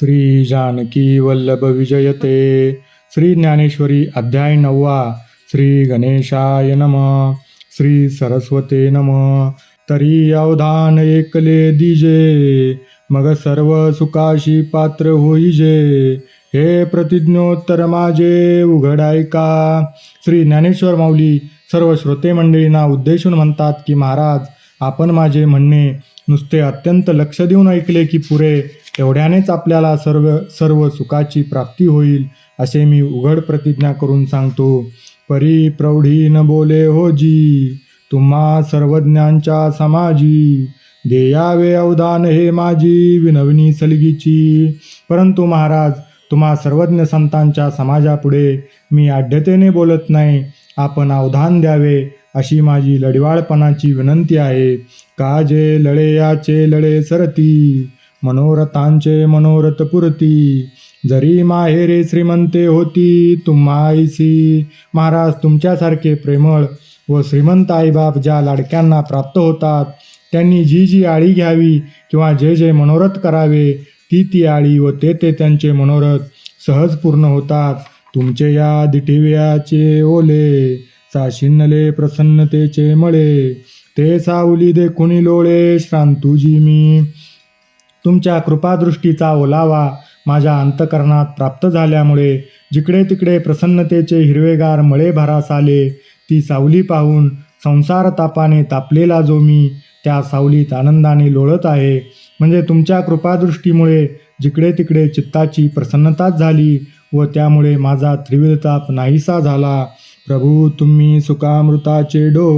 श्री जानकी वल्लभ विजयते श्री ज्ञानेश्वरी अध्याय नववा श्री गणेशाय नम श्री सरस्वते नम। तरी अवधान एकले दिजे मग सर्व सुखाशी पात्र होईजे। हे प्रतिज्ञोत्तर माझे उघड श्री ज्ञानेश्वर माऊली सर्व श्रोते मंडळींना उद्देशून म्हणतात की महाराज आपण माझे म्हणणे नुसते अत्यंत लक्ष देऊन ऐकले की पुरे एवढ्यानेच आपल्याला सर्व सर्व सुखाची प्राप्ती होईल असे मी उघड प्रतिज्ञा करून सांगतो. परी प्रौढी न बोले हो जी तुम्हा सर्वज्ञांच्या समाजी. देयावे अवदान हे माझी विनवणी सलगीची. परंतु महाराज तुम्हा सर्वज्ञ संतांच्या समाजापुढे मी आढ्यतेने बोलत नाही. आपण अवधान द्यावे अशी माझी लढवाळपणाची विनंती आहे. का जे लळे याचे लळे सरती. मनोरथांचे मनोरथ पुरती. जरी माहेरे श्रीमंते होती तुम्हाईसी महाराज तुमच्यासारखे प्रेमळ व श्रीमंत आईबाप ज्या लाडक्यांना प्राप्त होतात त्यांनी जी जी आळी घ्यावी किंवा जे जे मनोरथ करावे ती ती आळी व ते ते त्यांचे मनोरथ सहज पूर्ण होतात. तुमचे या दिठिव्याचे ओले साशिन्नले प्रसन्नतेचे मळे ते सावली देखुनी लोळे श्रांतुजी मी तुमच्या कृपादृष्टीचा ओलावा माझ्या अंतकरणात प्राप्त झाल्यामुळे जिकडे तिकडे प्रसन्नतेचे हिरवेगार मळे भरास आले ती सावली पाहून संसार तापाने तापलेला जो मी त्या सावलीत आनंदाने लोळत आहे. म्हणजे तुमच्या कृपादृष्टीमुळे जिकडे तिकडे चित्ताची प्रसन्नताच झाली व त्यामुळे माझा त्रिविधताप नाहीसा झाला. प्रभू तुम्ही सुखामृताचे डो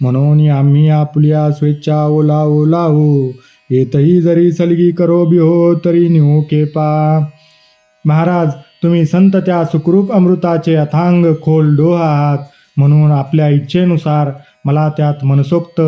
म्हणून आम्ही आपल्या स्वेच्छा ओला ओला हो येतही जरी सलगी करो बिहो तरी निहू केपा महाराज तुम्ही संत त्या सुखरूप अमृताचे अथांग खोल डोह आहात म्हणून आपल्या इच्छेनुसार मला त्यात मनसोक्त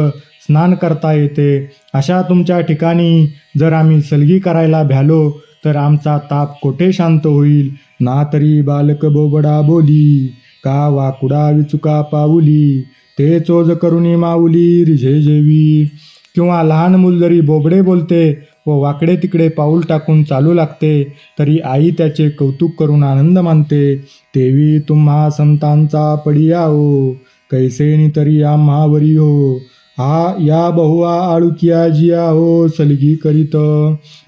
स्नान करता येते. अशा तुमच्या ठिकाणी जर आम्ही सलगी करायला भ्यालो तर आमचा ताप कोठे शांत होईल? ना तरी बालक बोबडा बोली का वाकुडा विचुका पाऊली? ते चोज करुणी माऊली रिझे जेवी. किंवा लहान मूल जरी बोबडे बोलते व वाकडे तिकडे पाऊल टाकून चालू लागते तरी आई त्याचे कौतुक करून आनंद मानते तेवी तुम्हा संतांचा पडिया हो कैसेनी तरी आम्हावरी हो हा या बहुआ आळुकिया जिया हो सलगी करीत.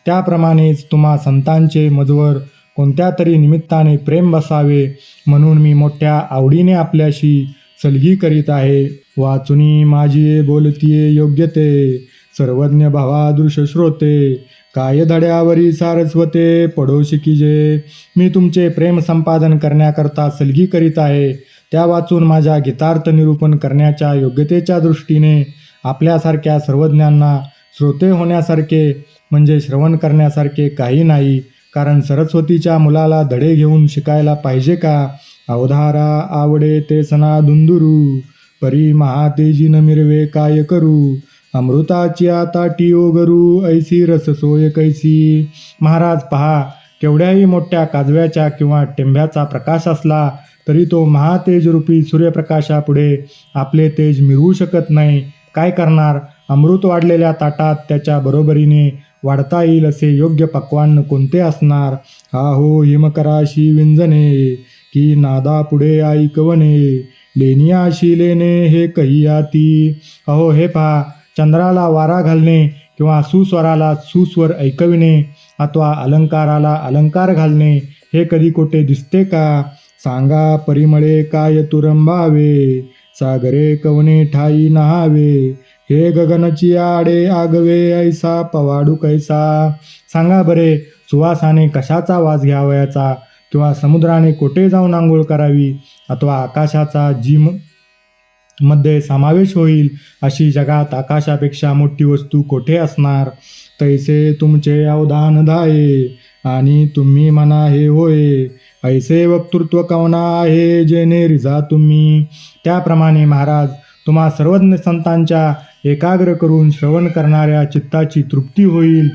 त्याप्रमाणेच तुम्हा संतांचे मजवर कोणत्या तरी निमित्ताने प्रेम बसावे म्हणून मी मोठ्या आवडीने आपल्याशी सलगी करीत आहे. वाचुनी माझी बोलतीये योग्य ते सर्वज्ञ भावा दृश्य श्रोते. काय धड्यावरी सारस्वते पडो शिकीजे मी तुमचे प्रेम संपादन करण्याकरता सलगी करीत आहे. त्या वाचून माझ्या गीतार्थ निरूपण करण्याच्या योग्यतेच्या दृष्टीने आपल्यासारख्या सर्वज्ञांना श्रोते होण्यासारखे म्हणजे श्रवण करण्यासारखे काही नाही. कारण सरस्वतीच्या मुलाला धडे घेऊन शिकायला पाहिजे का? अवधारा आवडे ते सना दुंदुरू परी महातेजी न मिरवे काय करू? अमृताची आता टिओ गरू ऐसी रस सोय कैसी? महाराज पहा केवढ्याही मोठ्या काजव्याच्या किंवा टेंब्याचा प्रकाश असला तरी तो महातेज रूपी सूर्यप्रकाशापुढे आपले तेज मिरवू शकत नाही. काय करणार? अमृत वाढलेल्या ताटात त्याच्या बरोबरीने वाढता येईल असे योग्य पक्वान कोणते असणार? हा हो हिमकराशी विंजने की नादा पुढे ऐकवणे. लेनियाशी लेणे हे कहिया ती अहो हे पहा चंद्राला वारा घालणे किंवा सुस्वराला सुस्वर ऐकविणे अथवा अलंकाराला अलंकार घालणे हे कधी कोठे दिसते का? सांगा परिमळे काय तुरंबावे? सागरे कवणे ठाई नहावे? हे गगनची आडे आगवे ऐसा पवाडू कैसा? सांगा बरे सुवासाने कशाचा वास घ्यावयाचा किंवा समुद्राने कोठे जाऊन आंघोळ करावी? अथवा आकाशाचा जिममध्ये समावेश होईल अशी जगात आकाशापेक्षा मोठी वस्तू कोठे असणार? तैसे तुमचे अवधान धाये आणि तुम्ही म्हणा हे होय. ऐसे वक्तृत्व कवना आहे जेने रिझा तुम्ही? त्याप्रमाणे महाराज तुम्हा सर्वज्ञ संतांच्या एकाग्र करून श्रवण करणाऱ्या चित्ताची तृप्ती होईल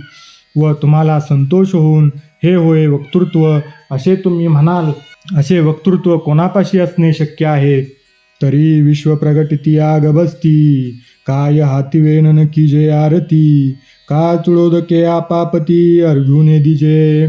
व तुम्हाला संतोष होऊन हे होय वक्तृत्व असे तुम्ही म्हणाल असे वक्तृत्व कोणापाशी असणे शक्य आहे? तरी विश्वप्रगटिती आग आगबस्ती काय हाती की जे आरती का चुळोदके आपापती अर्जुने दिजे?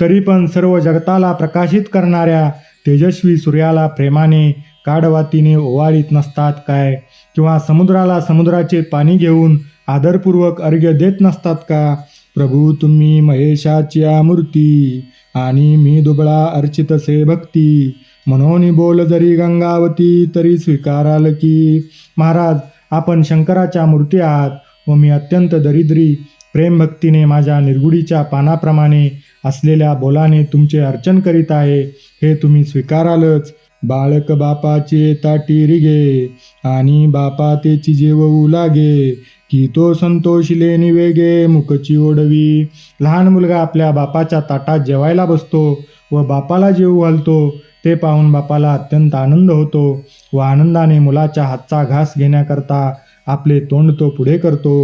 तरी पण सर्व जगताला प्रकाशित करणाऱ्या तेजस्वी सूर्याला प्रेमाने काडवातीने ओवाळीत नसतात काय? किंवा समुद्राला समुद्राचे पाणी घेऊन आदरपूर्वक अर्घ्य देत नसतात का? प्रभू तुम्ही महेशाची मूर्ती आणि मी दुबळा अर्चित से भक्ती. म्हणून बोल जरी गंगावती तरी स्वीकाराल की महाराज आपण शंकराच्या मूर्ती आहात व मी अत्यंत दरिद्री प्रेमभक्तीने माझ्या निर्गुडीच्या पानाप्रमाणे असलेल्या बोलाने तुमचे अर्चन करीत आहे हे तुम्ही स्वीकारालच. बाळक बापाचे ताटी रिगे आणि बापा तेची जेवू लागे की तो संतोषिले निवेगे मुखची ओढवी. लहान मुलगा आपल्या बापाच्या ताटात जेवायला बसतो व बापाला जेवू घालतो. ते पाहून बापाला अत्यंत आनंद होतो व आनंदाने मुलाच्या हातचा घास घेण्याकरता आपले तोंड तो पुढे करतो.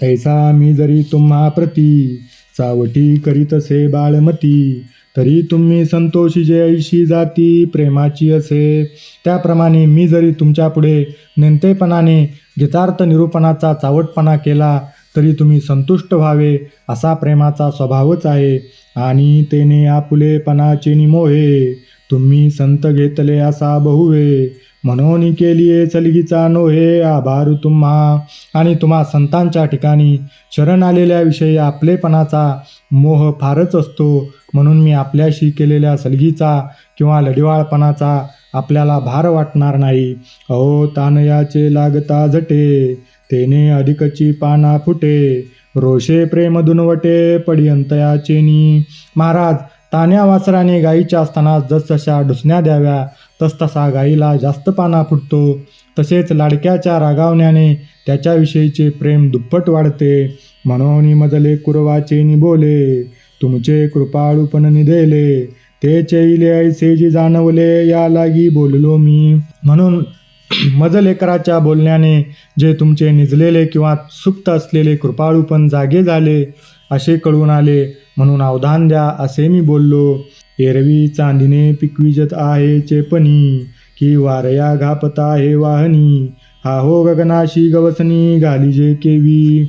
तैसा मी जरी तुम्हा प्रती चावटी करीत असे बाळमती तरी तुम्ही संतोषी जे ऐशी जाती प्रेमाची असे. त्याप्रमाणे मी जरी तुमच्यापुढे नेमतेपणाने गीतार्थ निरूपणाचा चावटपणा केला तरी तुम्ही संतुष्ट व्हावे असा प्रेमाचा स्वभावच आहे. आणि तेने आपुलेपणाचे निमोहे तुम्ही संत घेतले असा बहुवे. म्हणून केलीये चलगीचा नोहे आभार तुम्हा. आणि तुम्हा संतांच्या ठिकाणी शरण आलेल्या विषयी आपलेपणाचा मोह फारच असतो. म्हणून मी आपल्याशी केलेल्या सलगीचा किंवा लढिवाळपणाचा आपल्याला भार वाटणार नाही. अहो तानयाचे लागता झटे तेने अधिकची पाना फुटे. रोषे प्रेम दुनवटे पडियंतयाचेनी. महाराज तान्या वासराने गाईच्या स्तनास जसजशा डुसण्या द्याव्या. तसतसा गाईला जास्त पाना फुटतो. तसेच लाडक्याच्या रागावण्याने त्याच्याविषयीचे प्रेम दुप्पट वाढते. म्हणून मजले कुरवाचे निबोले तुमचे कृपाळूपण निधेले. ते चैले ऐसे जी जाणवले या लागी बोललो मी. म्हणून मजलेकराच्या बोलण्याने जे तुमचे निजलेले किंवा सुप्त असलेले कृपाळूपण जागे झाले असे कळून आले. म्हणून अवधान द्या असे मी बोललो. एरवी चांदीने पिकविजत आहे चेपणी की वारया घापता हे वाहनी. हा हो गगनाशी गवसनी घालीजे केवी.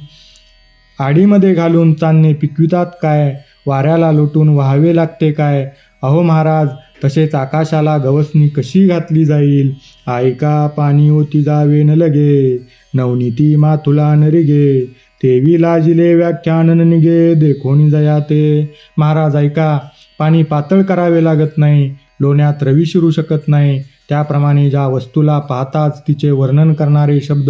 आडीमध्ये घालून चांदणे पिकवितात काय? वाऱ्याला लुटून वाहावे लागते काय? अहो महाराज तसेच आकाशाला गवसणी कशी घातली जाईल? ऐका पाणी ओती जावे न लगे नवनीती माथुला नरिगे तेवी लाजिले व्याख्यान न निगे देखोनी जया ते. महाराज ऐका पाणी पातळ करावे लागत नाही लोण्यात रवी शिरू शकत नाही. त्याप्रमाणे ज्या वस्तूला पाहताच तिचे वर्णन करणारे शब्द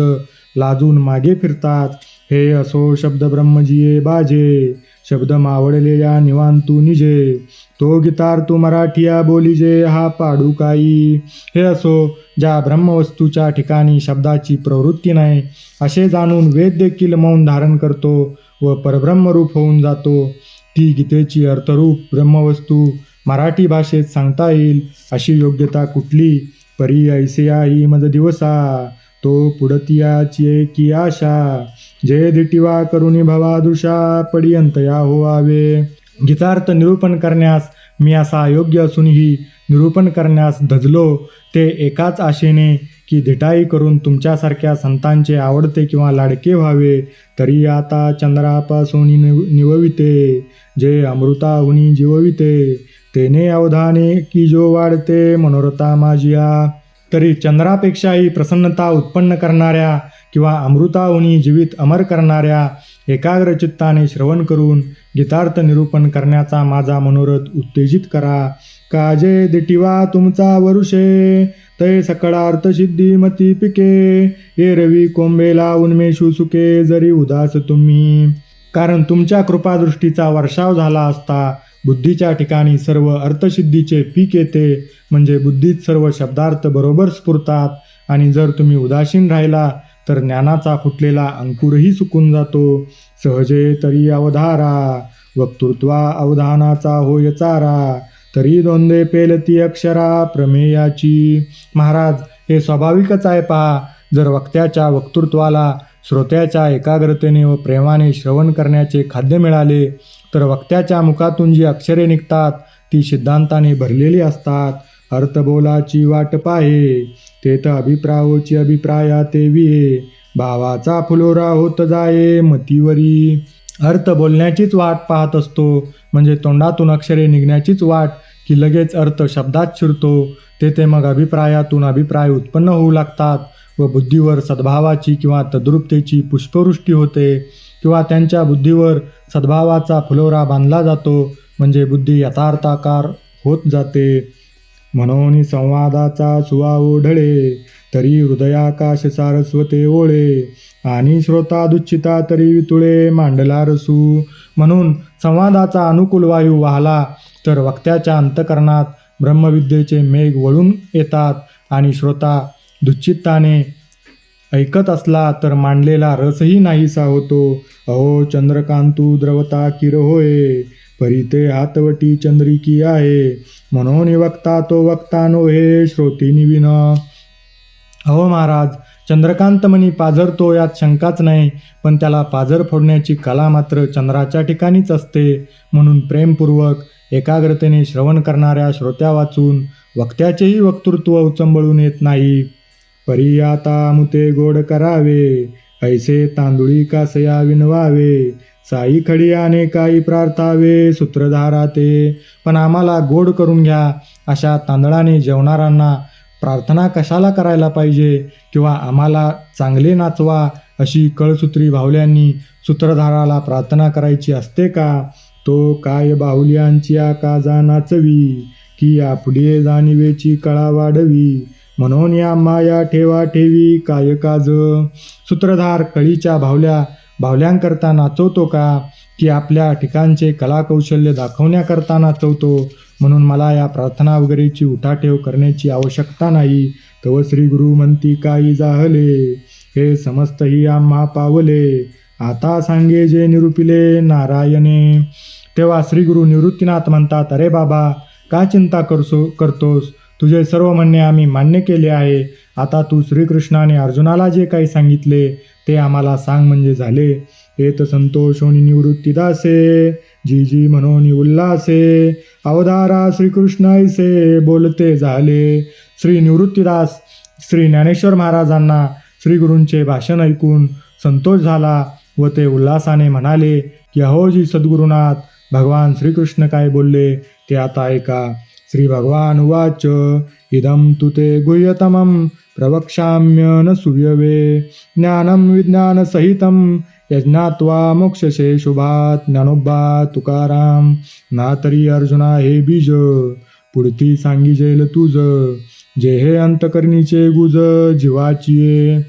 लाजून मागे फिरतात हे असो शब्द ब्रह्मजीये बाजे. शब्द मावळलेल्या निवांतू निजे. तो गितार तू मराठिया बोलिजे हा पाडू काही हे असो ज्या ब्रह्मवस्तूच्या ठिकाणी शब्दाची प्रवृत्ती नाही असे जाणून वेद देखील मौन धारण करतो व परब्रह्मरूप होऊन जातो. ती गीतेची अर्थरूप ब्रह्मवस्तू मराठी भाषेत सांगता येईल. अशी योग्यता कुठली? परी ऐसे आई मज दिवसा. तो पुढतियाची की आशा. जय दिटिवा करुणी भवादृशा पडियंतया होवावे. गीतार्थ निरूपण करण्यास मी असा योग्य असूनही निरूपण करण्यास धजलो. ते एकाच आशेने की धिटाई करून तुमच्यासारख्या संतांचे आवडते किंवा लाडके व्हावे तरी आता चंद्रापासून निव निवविते. जे अमृताहुनी जीवविते तेने अवधाने की जो वाढते मनोरथा माझिया. तरी चंद्रापेक्षाही प्रसन्नता उत्पन्न करणाऱ्या किंवा अमृताहुनी जीवित अमर करणाऱ्या एकाग्र चित्ताने श्रवण करून गीतार्थ निरूपण करण्याचा माझा मनोरथ उत्तेजित करा. काजे दिटिवा तुमचा वरुषे तै सकळार्थ सिद्धी मती पिके. हे रवी कोंबेला उन्मेषू सुके जरी उदास तुम्ही. कारण तुमच्या कृपादृष्टीचा वर्षाव झाला असता बुद्धीच्या ठिकाणी सर्व अर्थसिद्धीचे पीक येते. म्हणजे बुद्धीत सर्व शब्दार्थ बरोबर स्फुरतात. आणि जर तुम्ही उदासीन राहिला तर ज्ञानाचा फुटलेला अंकुरही सुकून जातो. सहजे तरी अवधारा वक्तृत्वा अवधानाचा होय चारा. तरी दोंदे पेलती अक्षरा प्रमेयाची. महाराज हे स्वाभाविकच आहे पहा. जर वक्त्याच्या वक्तृत्वाला श्रोत्याच्या एकाग्रतेने व प्रेमाने श्रवण करण्याचे खाद्य मिळाले तर वक्त्याच्या मुखातून जी अक्षरे निघतात ती सिद्धांताने भरलेली असतात. अर्थबोलाची वाट पाहे. तर अभिप्राहोची अभिप्राया ते विये भावाचा फुलोरा होत जाये मतीवरी. अर्थ बोलण्याचीच वाट पाहत असतो म्हणजे तोंडातून अक्षरे निघण्याचीच वाट की लगेच अर्थ शब्दात शिरतो. तेथे मग अभिप्रायातून अभिप्राय उत्पन्न होऊ लागतात व बुद्धीवर सद्भावाची किंवा तद्रुपतेची पुष्पवृष्टी होते किंवा त्यांच्या बुद्धीवर सद्भावाचा फुलोरा बांधला जातो म्हणजे बुद्धी यथार्थाकार होत जाते. म्हणून संवादाचा सुवा ओढळे तरी हृदयाकाश सारस्वते ओळे आणि श्रोता दुच्छिता तरी वितुळे मांडला रसू. म्हणून संवादाचा अनुकूल वायू वाहला तर वक्त्याच्या अंतकरणात ब्रह्मविद्येचे मेघ वळून येतात आणि श्रोता दुच्छित्ताने ऐकत असला तर मांडलेला रसही नाहीसा होतो. अहो चंद्रकांतू द्रवता किर होय? परिते हातवटी चंद्रिकी आहे. म्हणून वक्ता तो वक्ता नो हे श्रोतीनी विन. अहो महाराज चंद्रकांत मणी पाझरतो यात शंकाच नाही पण त्याला पाझर फोडण्याची कला मात्र चंद्राच्या ठिकाणीच असते. म्हणून प्रेमपूर्वक एकाग्रतेने श्रवण करणाऱ्या श्रोत्या वाचून वक्त्याचेही वक्तृत्व उचंबळून येत नाही. परी आता मुते गोड करावे ऐसे तांदुळी कासया विनवावे साई खडियाने काही प्रार्थावे सूत्रधारा ते पण आम्हाला गोड करून घ्या. अशा तांदळाने जेवणाऱ्यांना प्रार्थना कशाला करायला पाहिजे किंवा आम्हाला चांगले नाचवा अशी कळसूत्री भावल्यांनी सूत्रधाराला प्रार्थना करायची असते का? तो काय बाहुल्यांची आकाजा नाचवी की आपली जाणीवेची कळा वाढवी. म्हणून या माया ठेवा ठेवी काय काज? सूत्रधार कळीच्या भावल्या भावल्यांकरता नाचवतो का? की आपल्या ठिकाणचे कलाकौशल्य दाखवण्याकरता नाचवतो? म्हणून मला या प्रार्थना वगैरेची उठाठेव करण्याची आवश्यकता नाही. तव श्री गुरु म्हणती काही जाहले हे समस्तही आम्हा पावले. आता सांगे जे निरुपिले नारायणे तेव्हा श्रीगुरु निवृत्तीनाथ म्हणतात अरे बाबा का चिंता करसो करतोस? तुझे सर्व म्हणणे आम्ही मान्य केले आहे. आता तू श्रीकृष्णाने अर्जुनाला जे काही सांगितले ते आम्हाला सांग म्हणजे झाले. येत संतोषोनी निवृत्तीदासे जी जी म्हणून उल्हासे अवधारा श्रीकृष्ण ऐसे बोलते झाले. श्री निवृत्तीदास श्री ज्ञानेश्वर महाराजांना श्रीगुरूंचे भाषण ऐकून संतोष झाला. व ते उल्हासाने म्हणाले की अहोजी सद्गुरुनाथ भगवान श्रीकृष्ण काय बोलले? ते आता ऐका. श्री भगवान उवाच इदं तु ते गुह्यतमं प्रवक्षाम्य न सुव्यवे ज्ञानं विज्ञानसहितं यज्ञात्वा मोक्षसे शुभात ज्ञानोबा तुकाराम ना तरी अर्जुना हे बीज पुढती सांगिजेल तुझ जे हे अंतकरणीचे गुज जीवाचिये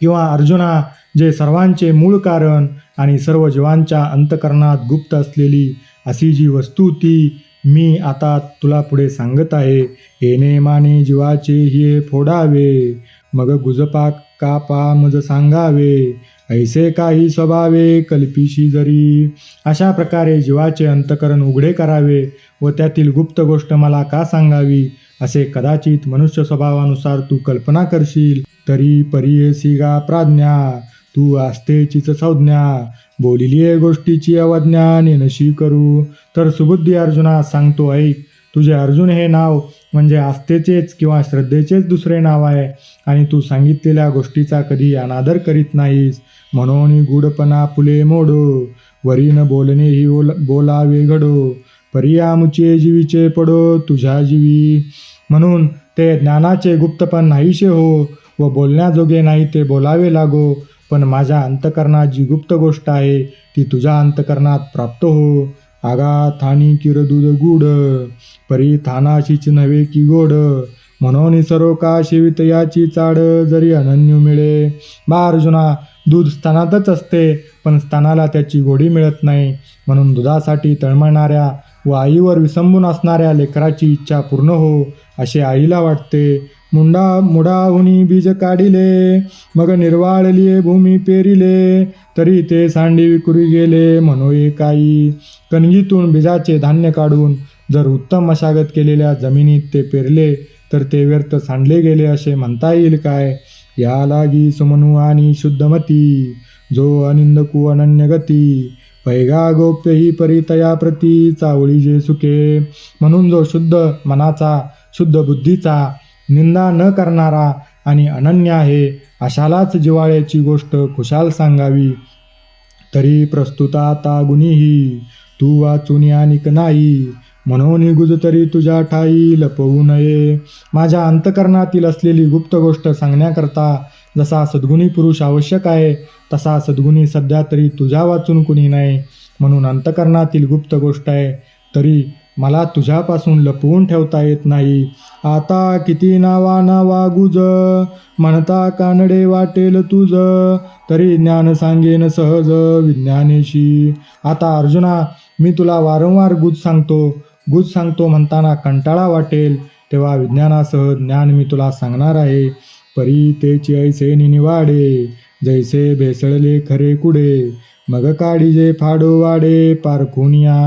किंवा अर्जुना जे सर्वांचे मूळ कारण आणि सर्व जीवांच्या अंतकरणात गुप्त असलेली अशी जी वस्तू ती मी आता तुला पुढे सांगत आहे येणे माने जीवाचे हे फोडावे. मग गुजपा कापा मज सांगावे? ऐसे काही स्वभावे कल्पिशी जरी. अशा प्रकारे जीवाचे अंतकरण उघडे करावे व त्यातील गुप्त गोष्ट मला का सांगावी? असे कदाचित मनुष्य स्वभावानुसार तू कल्पना करशील तरी परियेसी गा प्राज्ञा. तू आस्थेचीच संज्ञा बोलिली गोष्टीची अवज्ञा नेनशी करू तर सुबुद्धी अर्जुना सांगतो ऐक तुझे अर्जुन हे नाव म्हणजे आस्थेचेच किंवा श्रद्धेचेच दुसरे नाव आहे. आणि तू सांगितलेल्या गोष्टीचा कधी अनादर करीत नाहीस. म्हणून गुडपणा फुले मोडो. वरी न बोलणे ही ओल बोलावे घडो. परियामुचे जीवीचे पडो तुझ्या जीवी. म्हणून ते ज्ञानाचे गुप्तपण नाहीसे हो व बोलण्याजोगे नाही ते बोलावे लागो. पण माझ्या अंतकरणात जी गुप्त गोष्ट आहे ती तुझ्या अंतकरणात प्राप्त हो. आगा थानी किर दूध गुड परी थानाशीच नव्हे की गोड. म्हणून सर्व का शिवित याची चाड जरी अनन्य मिळे. बा अर्जुना दूध स्तनातच असते पण स्तनाला त्याची गोडी मिळत नाही. म्हणून दुधासाठी तळमळणाऱ्या व आईवर विसंबून असणाऱ्या लेकराची इच्छा पूर्ण हो असे आईला वाटते. मुंडा मुडाहुनी बीज काढिले मग निर्वाळलिये भूमी पेरिले तरी ते सांडी विकुरी गेले म्हणोई काही कणगीतून बीजाचे धान्य काढून जर उत्तम मशागत केलेल्या जमिनीत ते पेरले तर ते व्यर्थ सांडले गेले असे म्हणता येईल काय? या लागी सुमनु आणि शुद्धमती जो अनिंदकू अनन्य गती वैगा गोप्य ही परितया प्रती चावळी जे सुखे म्हणून जो शुद्ध मनाचा शुद्ध बुद्धीचा निंदा न करणारा आणि अनन्य आहे अशालाच जिवाळ्याची गोष्ट खुशाल सांगावी. तरी प्रस्तुता आता गुणीही तू वाचून यानिक नाही. म्हणून गुज तरी तुझ्या ठाई लपवू नये. माझ्या अंतकरणातील असलेली गुप्त गोष्ट सांगण्याकरता जसा सद्गुणी पुरुष आवश्यक आहे तसा सद्गुणी सध्या तरी तुझ्या वाचून कुणी नाही. म्हणून अंतकरणातील गुप्त गोष्ट आहे तरी मला तुझ्यापासून लपवून ठेवता येत नाही. आता किती नावा वागुज म्हणता कानडे वाटेल तुझ तरी ज्ञान सांगेन सहज विज्ञानेशी. आता अर्जुना मी तुला वारंवार गुज सांगतो. गुज सांगतो म्हणताना कंटाळा वाटेल तेव्हा विज्ञानासह ज्ञान मी तुला सांगणार आहे. परी तेची ऐसे निवाडे जैसे भेसळले खरे कुडे मग काढीजे फाडो वाडे पारखुनिया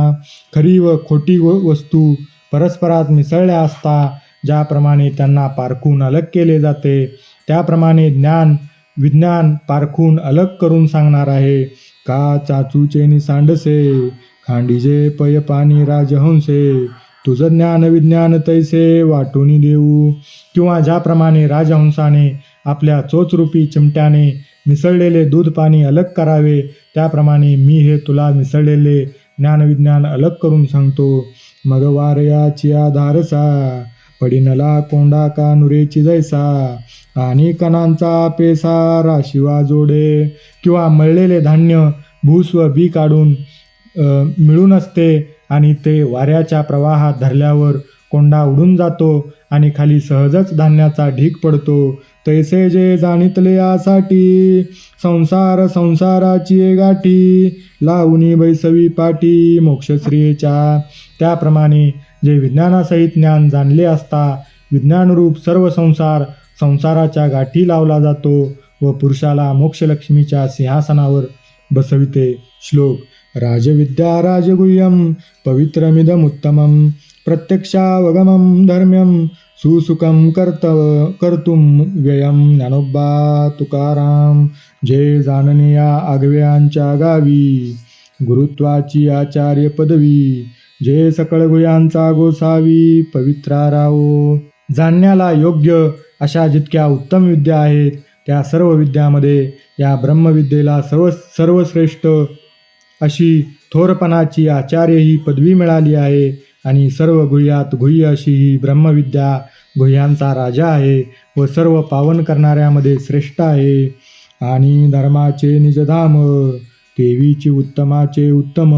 खरी व खोटी व वस्तू परस्परात मिसळल्या असता ज्याप्रमाणे त्यांना पारखून अलग केले जाते त्याप्रमाणे ज्ञान विज्ञान पारखून अलग करून सांगणार आहे. का चाचूचे नि सांडसे खांडीजे पय पाणी राजहंसे तुझं ज्ञान विज्ञान तैसे वाटूनी देऊ. किंवा ज्याप्रमाणे राजहंसाने आपल्या चोचरूपी चिमट्याने मिसळलेले दूध पाणी अलग करावे त्याप्रमाणे मी हे तुला मिसळलेले ज्ञानविज्ञान अलग करून सांगतो. मग वारयाची आधारसा पडिनला कोंडा का नुरेची जैसा आणि कणांचा पेसा राशिवा जोडे. किंवा मळलेले धान्य भूस व बी काढून मिळून असते आणि ते वाऱ्याच्या प्रवाहात धरल्यावर कोंडा उडून जातो आणि खाली सहजच धान्याचा ढीक पडतो. तैसे जे जाणितले यासाठी संसार संसाराची गाठी लावणी बैसवी पाठी मोक्षश्रीच्या. त्याप्रमाणे जे विज्ञानासहित ज्ञान जाणले असता विज्ञानरूप सर्व संसार संसाराच्या गाठी लावला जातो व पुरुषाला मोक्षलक्ष्मीच्या सिंहासनावर बसविते. श्लोक राजविद्या राजगुह्यम पवित्रमिदमुत्तमं प्रत्यक्षावगमं धर्म्यं सुसुखं कर्तव कर्तुं व्ययं ज्ञानोबा तुकाराम जे जाणणे या आगव्यांच्या गावी गुरुत्वाची आचार्य पदवी जे सकळ गुयांचा गोसावी पवित्रा रावो जाणण्याला योग्य अशा जितक्या उत्तम विद्या आहेत त्या सर्व विद्यामध्ये या ब्रह्मविद्येला सर्व सर्वश्रेष्ठ अशी थोरपणाची आचार्य ही पदवी मिळाली आहे आणि सर्व गुह्यात गुह्य अशी ही ब्रह्मविद्या गुह्यांचा राजा आहे व सर्व पावन करणाऱ्यामध्ये श्रेष्ठ आहे. आणि धर्माचे निजधाम देवीची उत्तमाचे उत्तम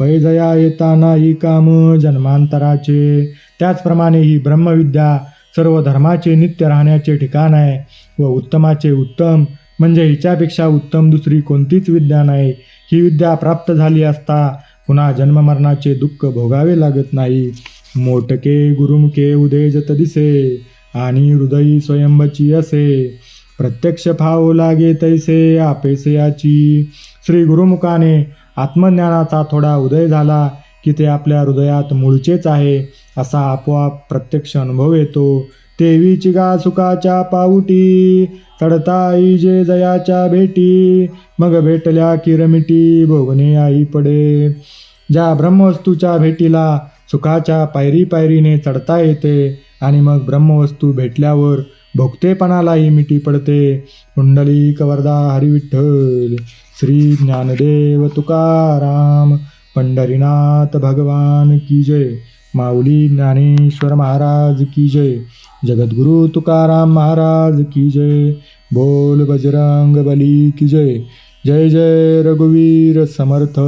पैजया येताना ही काम जन्मांतराचे. त्याचप्रमाणे ही ब्रह्मविद्या सर्व धर्माचे नित्य राहण्याचे ठिकाण आहे व उत्तमाचे उत्तम म्हणजे हिच्यापेक्षा उत्तम दुसरी कोणतीच विद्या नाही. ही विद्या प्राप्त झाली असता पुन्हा जन्ममरणाचे दुःख भोगावे लागत नाही. मोटके गुरुमुखे उदेजत दिसे आणि हृदयी स्वयंबची असे. प्रत्यक्ष फाव लागे तैसे आपेसे याची. श्री गुरुमुखाने आत्मज्ञानाचा थोडा उदय झाला की ते आपल्या हृदयात मूळचेच आहे असा आपोआप प्रत्यक्ष अनुभव येतो. तेवीची गा सुखाच्या पाऊटी. चढताई जे जयाच्या भेटी. मग भेटल्या किरमिटी भोगणे आई पडे. ज्या ब्रह्मवस्तूच्या भेटीला सुखाच्या पायरी पायरीने चढता येते आणि मग ब्रह्मवस्तू भेटल्यावर भोगतेपणालाही मिठी पडते. कुंडली कवरदा हरिविठ्ठल. श्री ज्ञानदेव तुकाराम. पंढरीनाथ भगवान की जय. माऊली ज्ञानेश्वर महाराज की जय. जगद्गुरु तुकाराम महाराज की जय। बोल बजरंग बली की जय। जय जय रघुवीर समर्थ।